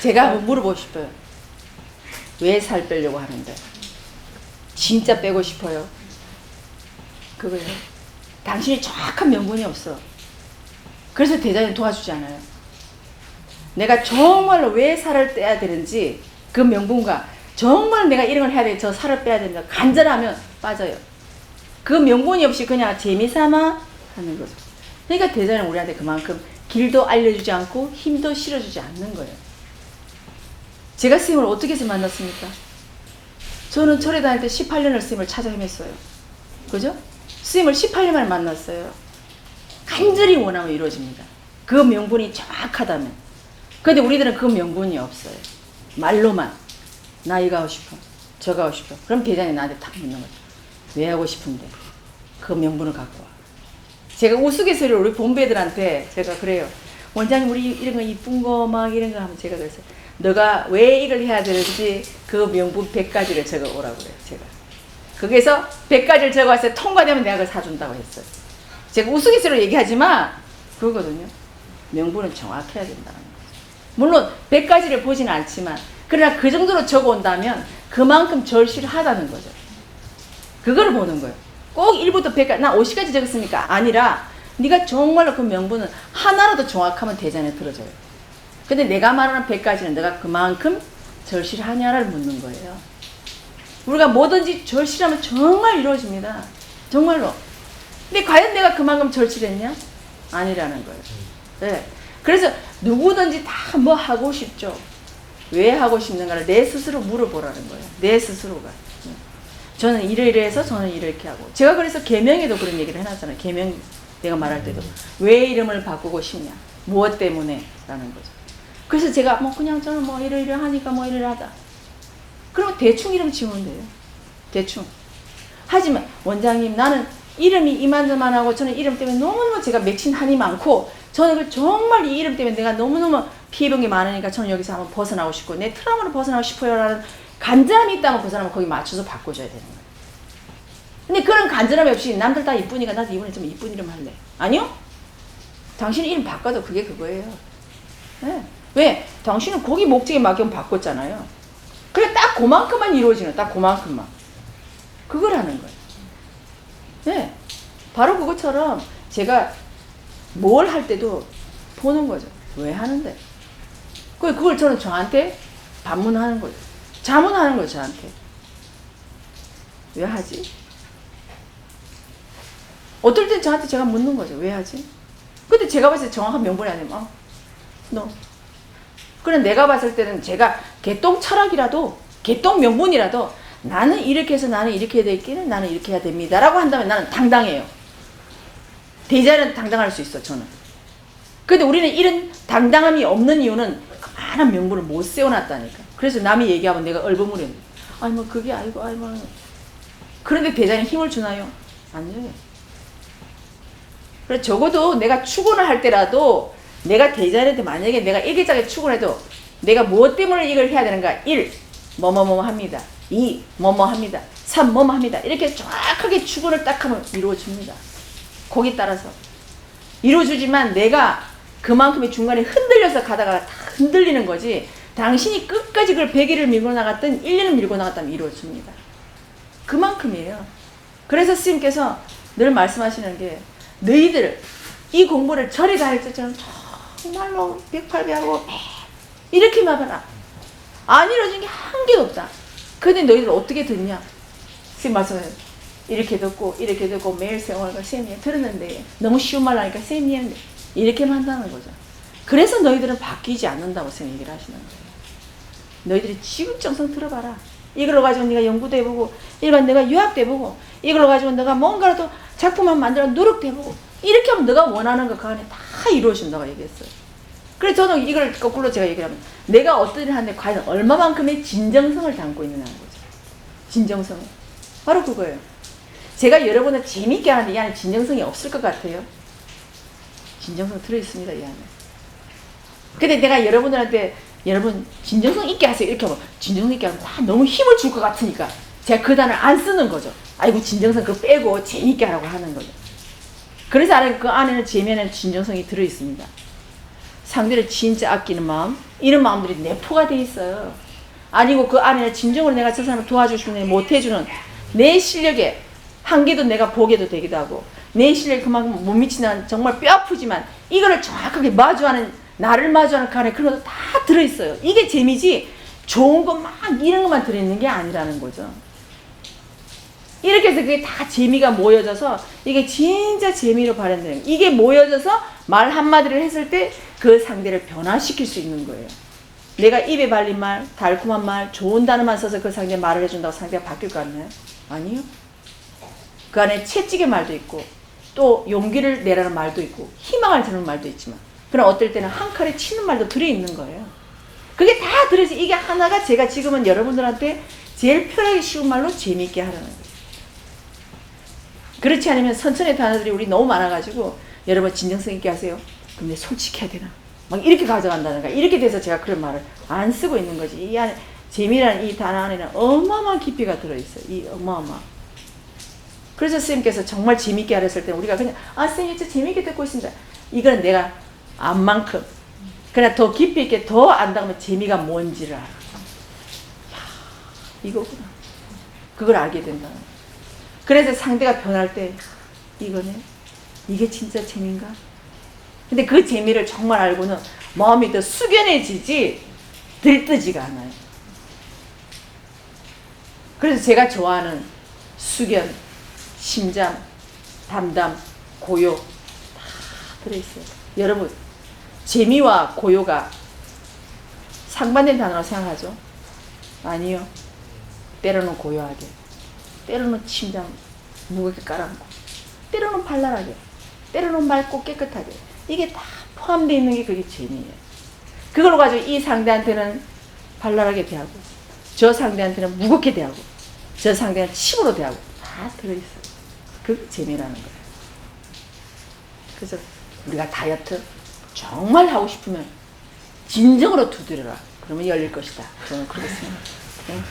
제가 한번 물어보고 싶어요. 왜 살 빼려고 하는데? 진짜 빼고 싶어요. 그거요. 당신이 정확한 명분이 없어. 그래서 대장이 도와주지 않아요. 내가 정말로 왜 살을 빼야 되는지 그 명분과 정말 내가 이런 걸 해야 돼. 저 살을 빼야 된다. 간절하면 빠져요. 그 명분이 없이 그냥 재미삼아 하는 거죠. 그러니까 대장은 우리한테 그만큼 길도 알려주지 않고 힘도 실어주지 않는 거예요. 제가 스님을 어떻게 해서 만났습니까? 저는 절에 다닐 때 18년을 스님을 찾아 헤맸어요. 그죠? 스님을 18년 만에 만났어요. 간절히 원하면 이루어집니다. 그 명분이 정확하다면. 근데 우리들은 그 명분이 없어요. 말로만. 나 이거 하고 싶어. 저거 하고 싶어. 그럼 대장이 나한테 탁 묻는 거죠. 왜 하고 싶은데? 그 명분을 갖고 와. 제가 우스갯소리로 우리 본배들한테 제가 그래요. 원장님 우리 이런 거 이쁜 거 막 이런 거 하면 제가 그래서 너가 왜 이걸 해야 되는지 그 명분 100가지를 적어 오라고 그래요. 제가. 거기서 100가지를 적어 왔어요. 통과되면 내가 그걸 사준다고 했어요. 제가 우스갯소리로 얘기하지만 그거거든요. 명분은 정확해야 된다는 거죠. 물론 100가지를 보지는 않지만 그러나 그 정도로 적어 온다면 그만큼 절실하다는 거죠. 그걸 보는 거예요. 꼭 1부터 100까지, 나 50까지 적었으니까 아니라 네가 정말로 그 명분은 하나라도 정확하면 대전에 들어져요. 근데 내가 말하는 100까지는 내가 그만큼 절실하냐를 묻는 거예요. 우리가 뭐든지 절실하면 정말 이루어집니다. 정말로. 근데 과연 내가 그만큼 절실했냐? 아니라는 거예요. 네. 그래서 누구든지 다 뭐 하고 싶죠. 왜 하고 싶는가를 내 스스로 물어보라는 거예요. 내 스스로가. 저는 이래이래해서 저는 이렇게 하고. 제가 그래서 계명에도 그런 얘기를 해놨잖아요. 계명 내가 말할 때도 왜 이름을 바꾸고 싶냐? 무엇 때문에? 라는 거죠. 그래서 제가 뭐 그냥 저는 뭐 이러이러 하니까 뭐 이러하다. 그럼 대충 이름 지우면 돼요. 대충. 하지만 원장님 나는 이름이 이만저만하고 저는 이름 때문에 너무너무 제가 맺힌 한이 많고 저는 그 정말 이 이름 때문에 내가 너무너무 피해본 게 많으니까 저는 여기서 한번 벗어나고 싶고 내 트라우마로 벗어나고 싶어요 라는 간절함이 있다면 그 사람은 거기 맞춰서 바꿔줘야 되는 거예요. 근데 그런 간절함이 없이 남들 다 이쁘니까 나도 이번에 좀 이쁜 이름 할래. 아니요? 당신 이름 바꿔도 그게 그거예요. 네. 왜? 당신은 거기 목적에 맞게 바꿨잖아요. 그래 딱 그만큼만 이루어지는 딱 그만큼만. 그걸 하는 거예요. 네. 바로 그것처럼 제가 뭘 할 때도 보는 거죠. 왜 하는데? 그- 그걸 저는 저한테 반문하는 거죠. 자문하는 거죠, 저한테. 왜 하지? 어떨 땐 저한테 제가 묻는 거죠. 왜 하지? 근데 제가 봤을 때 정확한 명분이 아니면, 어, 너. 그래, 내가 봤을 때는 제가 개똥 철학이라도, 개똥 명분이라도, 나는 이렇게 해서 나는 이렇게 해야 되기는 나는 이렇게 해야 됩니다. 라고 한다면 나는 당당해요. 대자는 당당할 수 있어, 저는. 근데 우리는 이런 당당함이 없는 이유는 그만한 명분을 못 세워놨다니까. 그래서 남이 얘기하면 내가 얼버무려. 아니, 뭐, 그게 아니고, 아니, 뭐. 그런데 대자는 힘을 주나요? 안 줘요. 그래 적어도 내가 출근을 할 때라도 내가 대자한테 만약에 내가 일기장에 출근해도 내가 무엇 때문에 이걸 해야 되는가? 1. 뭐뭐뭐 합니다. 2. 뭐뭐 합니다. 3. 뭐뭐 합니다. 이렇게 정확하게 출근을 딱 하면 이루어집니다. 거기 따라서. 이루어주지만 내가 그만큼의 중간에 흔들려서 가다가 다 흔들리는 거지 당신이 끝까지 그걸 100일을 밀고 나갔든 1년을 밀고 나갔다면 이루어집니다. 그만큼이에요. 그래서 스님께서 늘 말씀하시는 게 너희들 이 공부를 절에 다닐 때처럼 정말로 백팔배하고 이렇게만 봐라. 안 이루어진 게 한 개도 없다. 근데 너희들 어떻게 듣냐? 스님 말씀을 이렇게 듣고 이렇게 듣고 매일 생활과 쌤이 들었는데 너무 쉬운 말 하니까 쌤이 이렇게만 한다는 거죠. 그래서 너희들은 바뀌지 않는다고 쌤 얘기를 하시는 거예요. 너희들이 지극정성 들어봐라. 이걸로 가지고 네가 연구도 해보고, 이걸 내가 유학도 해보고, 이걸로 가지고 내가 뭔가라도 작품만 만들어 노력도 해보고, 이렇게 하면 너가 원하는 거 그 안에 다 이루어진다고 얘기했어요. 그래서 저는 이걸 거꾸로 제가 얘기를 하면, 내가 어떤 일을 하는데 과연 얼마만큼의 진정성을 담고 있느냐는 거죠. 진정성을. 바로 그거예요. 제가 여러분을 재밌게 하는데 이 안에 진정성이 없을 것 같아요. 진정성 들어있습니다, 이 안에. 근데 내가 여러분들한테 여러분 진정성 있게 하세요 이렇게 하면 진정성 있게 하면 다 너무 힘을 줄 것 같으니까 제가 그 단어를 안 쓰는 거죠. 아이고 진정성 그거 빼고 재밌게 하라고 하는 거죠. 그래서 알아요. 그 안에는 재미에는 진정성이 들어 있습니다. 상대를 진짜 아끼는 마음 이런 마음들이 내포가 돼 있어요. 아니고 그 안에 진정으로 내가 저 사람을 도와주고 싶은데 못 해주는 내 실력에 한계도 내가 보게도 되기도 하고 내 실력이 그만큼 못 미치는 정말 뼈 아프지만 이거를 정확하게 마주하는 나를 마주하는 그 안에 그런 것도 다 들어있어요. 이게 재미지 좋은 것만 이런 것만 들어있는 게 아니라는 거죠. 이렇게 해서 그게 다 재미가 모여져서 이게 진짜 재미로 발현되는 거예요. 이게 모여져서 말 한마디를 했을 때 그 상대를 변화시킬 수 있는 거예요. 내가 입에 발린 말, 달콤한 말, 좋은 단어만 써서 그 상대 말을 해준다고 상대가 바뀔 것 같나요? 아니요. 그 안에 채찍의 말도 있고 또 용기를 내라는 말도 있고 희망을 주는 말도 있지만 그럼 어떨 때는 한 칼에 치는 말도 들어있는 거예요. 그게 다 들어있어. 이게 하나가 제가 지금은 여러분들한테 제일 편하게 쉬운 말로 재미있게 하라는 거예요. 그렇지 않으면 선천의 단어들이 우리 너무 많아가지고 여러분 진정성 있게 하세요. 근데 솔직해야 되나? 막 이렇게 가져간다든가 이렇게 돼서 제가 그런 말을 안 쓰고 있는 거지. 이 안에 재미라는 이 단어 안에는 어마어마한 깊이가 들어있어요. 이 어마어마. 그래서 선생님께서 정말 재밌게 하랬을 때 우리가 그냥 아 선생님 진짜 재밌게 듣고 있습니다. 이거는 내가 안 만큼 그냥 더 깊이 있게 더 안다면 재미가 뭔지를 알아. 야, 이거구나. 그걸 알게 된다. 그래서 상대가 변할 때 이거네. 이게 진짜 재미인가? 근데 그 재미를 정말 알고는 마음이 더 숙연해지지 들뜨지가 않아요. 그래서 제가 좋아하는 숙연, 심장, 담담, 고요 다 들어있어요. 여러분 재미와 고요가 상반된 단어로 생각하죠? 아니요. 때로는 고요하게, 때로는 심장 무겁게 깔아놓고, 때로는 발랄하게, 때로는 맑고 깨끗하게. 이게 다 포함되어 있는 게 그게 재미예요. 그걸 가지고 이 상대한테는 발랄하게 대하고, 저 상대한테는 무겁게 대하고, 저 상대는 침으로 대하고, 다 들어있어요. 그게 재미라는 거예요. 그래서 우리가 다이어트 정말 하고 싶으면 진정으로 두드려라. 그러면 열릴 것이다. 저는 그렇게 생각해요. 네.